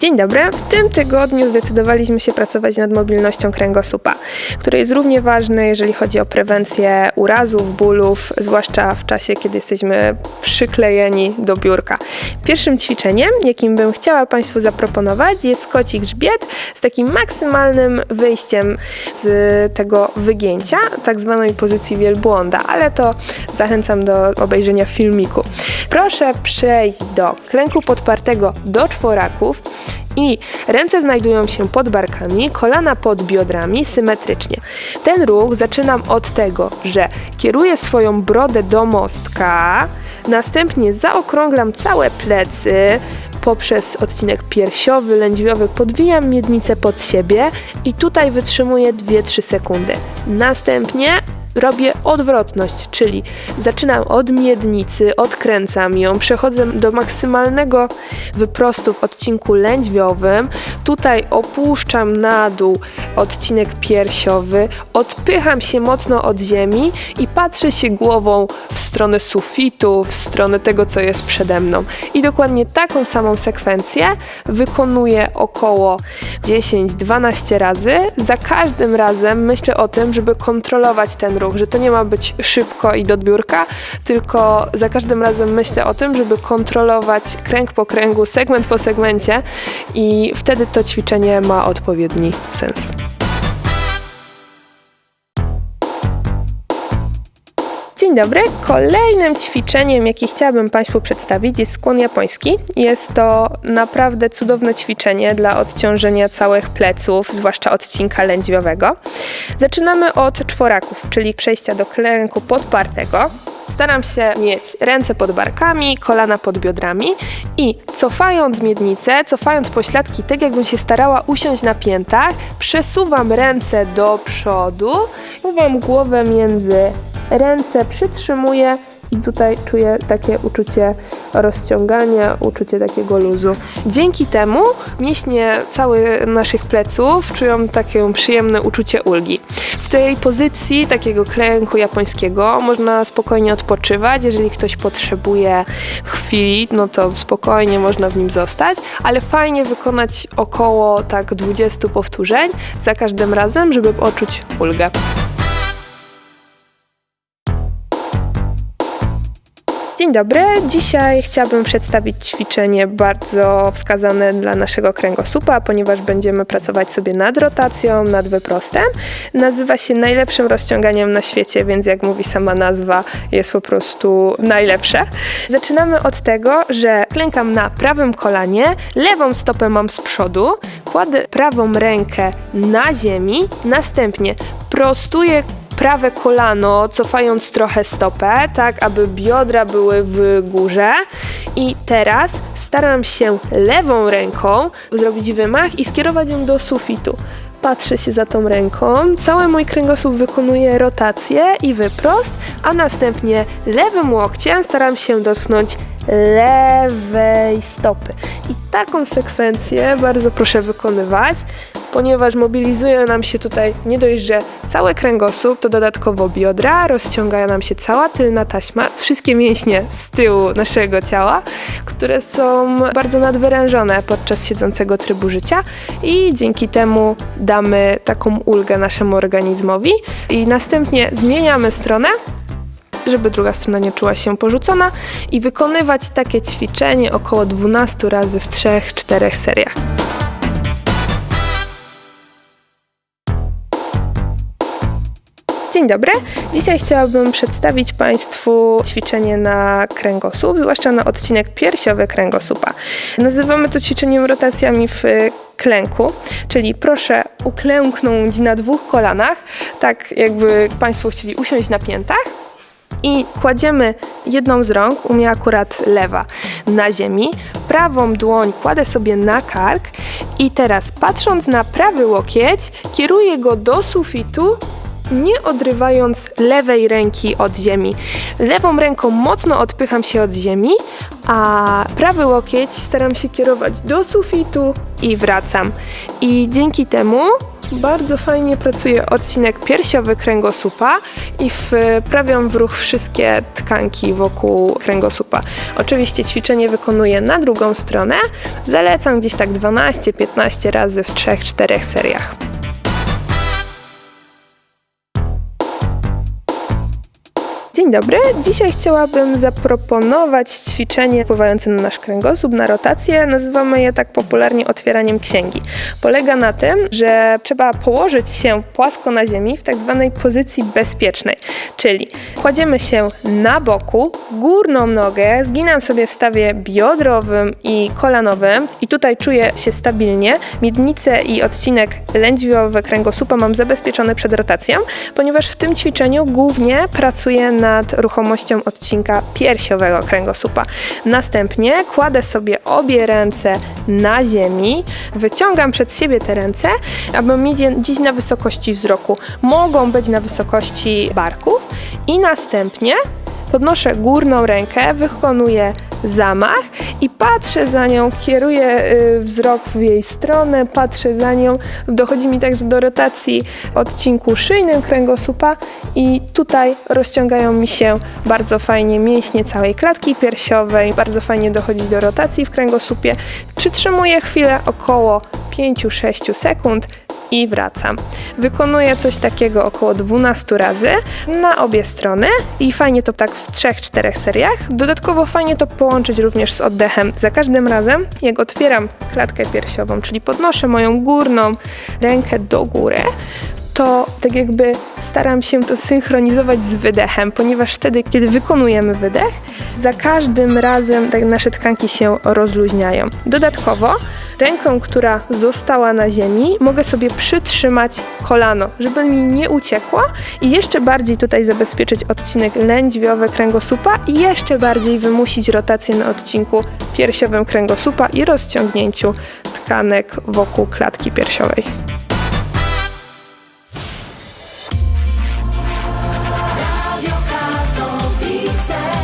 Dzień dobry. W tym tygodniu zdecydowaliśmy się pracować nad mobilnością kręgosłupa, który jest równie ważny, jeżeli chodzi o prewencję urazów, bólów, zwłaszcza w czasie, kiedy jesteśmy przyklejeni do biurka. Pierwszym ćwiczeniem, jakim bym chciała Państwu zaproponować, jest kocik grzbiet z takim maksymalnym wyjściem z tego wygięcia, tak zwanej pozycji wielbłąda, ale to zachęcam do obejrzenia filmiku. Proszę przejść do klęku podpartego do czworaków i ręce znajdują się pod barkami, kolana pod biodrami symetrycznie. Ten ruch zaczynam od tego, że kieruję swoją brodę do mostka, następnie zaokrąglam całe plecy, poprzez odcinek piersiowy, lędźwiowy podwijam miednicę pod siebie i tutaj wytrzymuję 2-3 sekundy. Następnie robię odwrotność, czyli zaczynam od miednicy, odkręcam ją, przechodzę do maksymalnego wyprostu w odcinku lędźwiowym, tutaj opuszczam na dół odcinek piersiowy, odpycham się mocno od ziemi i patrzę się głową w stronę sufitu, w stronę tego, co jest przede mną. I dokładnie taką samą sekwencję wykonuję około 10-12 razy. Za każdym razem myślę o tym, żeby kontrolować ten ruch, że to nie ma być szybko i do biurka, tylko za każdym razem myślę o tym, żeby kontrolować kręg po kręgu, segment po segmencie i wtedy to ćwiczenie ma odpowiedni sens. Dzień dobry. Kolejnym ćwiczeniem, jakie chciałabym Państwu przedstawić, jest skłon japoński. Jest to naprawdę cudowne ćwiczenie dla odciążenia całych pleców, zwłaszcza odcinka lędźwiowego. Zaczynamy od czworaków, czyli przejścia do klęku podpartego. Staram się mieć ręce pod barkami, kolana pod biodrami i cofając miednicę, cofając pośladki, tak jakbym się starała usiąść na piętach, przesuwam ręce do przodu, chowam głowę między ręce, przytrzymuję i tutaj czuję takie uczucie rozciągania, uczucie takiego luzu. Dzięki temu mięśnie całych naszych pleców czują takie przyjemne uczucie ulgi. W tej pozycji takiego klęku japońskiego można spokojnie odpoczywać. Jeżeli ktoś potrzebuje chwili, no to spokojnie można w nim zostać, ale fajnie wykonać około tak 20 powtórzeń za każdym razem, żeby poczuć ulgę. Dzień dobry. Dzisiaj chciałabym przedstawić ćwiczenie bardzo wskazane dla naszego kręgosłupa, ponieważ będziemy pracować sobie nad rotacją, nad wyprostem. Nazywa się najlepszym rozciąganiem na świecie, więc jak mówi sama nazwa, jest po prostu najlepsze. Zaczynamy od tego, że klękam na prawym kolanie, lewą stopę mam z przodu, kładę prawą rękę na ziemi, następnie prostuję prawe kolano, cofając trochę stopę, tak aby biodra były w górze. I teraz staram się lewą ręką zrobić wymach i skierować ją do sufitu. Patrzę się za tą ręką, cały mój kręgosłup wykonuje rotację i wyprost, a następnie lewym łokciem staram się dotknąć lewej stopy. I taką sekwencję bardzo proszę wykonywać, ponieważ mobilizuje nam się tutaj nie dość, że cały kręgosłup, to dodatkowo biodra, rozciąga nam się cała tylna taśma, wszystkie mięśnie z tyłu naszego ciała, które są bardzo nadwyrężone podczas siedzącego trybu życia i dzięki temu damy taką ulgę naszemu organizmowi i następnie zmieniamy stronę żeby druga strona nie czuła się porzucona i wykonywać takie ćwiczenie około 12 razy w 3-4 seriach. Dzień dobry. Dzisiaj chciałabym przedstawić Państwu ćwiczenie na kręgosłup, zwłaszcza na odcinek piersiowy kręgosłupa. Nazywamy to ćwiczeniem rotacjami w klęku, czyli proszę uklęknąć na dwóch kolanach, tak jakby Państwo chcieli usiąść na piętach i kładziemy jedną z rąk, u mnie akurat lewa, na ziemi. Prawą dłoń kładę sobie na kark i teraz patrząc na prawy łokieć, kieruję go do sufitu nie odrywając lewej ręki od ziemi. Lewą ręką mocno odpycham się od ziemi, a prawy łokieć staram się kierować do sufitu i wracam. I dzięki temu bardzo fajnie pracuje odcinek piersiowy kręgosłupa i wprawiam w ruch wszystkie tkanki wokół kręgosłupa. Oczywiście ćwiczenie wykonuję na drugą stronę. Zalecam gdzieś tak 12-15 razy w 3-4 seriach. Dzień dobry. Dzisiaj chciałabym zaproponować ćwiczenie wpływające na nasz kręgosłup, na rotację. Nazywamy je tak popularnie otwieraniem księgi. Polega na tym, że trzeba położyć się płasko na ziemi w tak zwanej pozycji bezpiecznej, czyli kładziemy się na boku, górną nogę zginam sobie w stawie biodrowym i kolanowym i tutaj czuję się stabilnie. Miednicę i odcinek lędźwiowy kręgosłupa mam zabezpieczony przed rotacją, ponieważ w tym ćwiczeniu głównie pracuję nad ruchomością odcinka piersiowego kręgosłupa. Następnie kładę sobie obie ręce na ziemi, wyciągam przed siebie te ręce, aby mieć gdzieś na wysokości wzroku. Mogą być na wysokości barków i następnie podnoszę górną rękę, wykonuję zamach i patrzę za nią, kieruję y, wzrok w jej stronę, patrzę za nią. Dochodzi mi także do rotacji odcinku szyjnym kręgosłupa i tutaj rozciągają mi się bardzo fajnie mięśnie całej klatki piersiowej, bardzo fajnie dochodzi do rotacji w kręgosłupie. Przytrzymuję chwilę około 5-6 sekund i wracam. Wykonuję coś takiego około 12 razy na obie strony i fajnie to tak w 3-4 seriach. Dodatkowo fajnie to połączyć również z oddechem. Za każdym razem, jak otwieram klatkę piersiową, czyli podnoszę moją górną rękę do góry, to tak jakby staram się to synchronizować z wydechem, ponieważ wtedy, kiedy wykonujemy wydech, za każdym razem tak nasze tkanki się rozluźniają. Dodatkowo Ręką, która została na ziemi, mogę sobie przytrzymać kolano, żeby mi nie uciekło, i jeszcze bardziej tutaj zabezpieczyć odcinek lędźwiowy kręgosłupa i jeszcze bardziej wymusić rotację na odcinku piersiowym kręgosłupa i rozciągnięciu tkanek wokół klatki piersiowej. Radio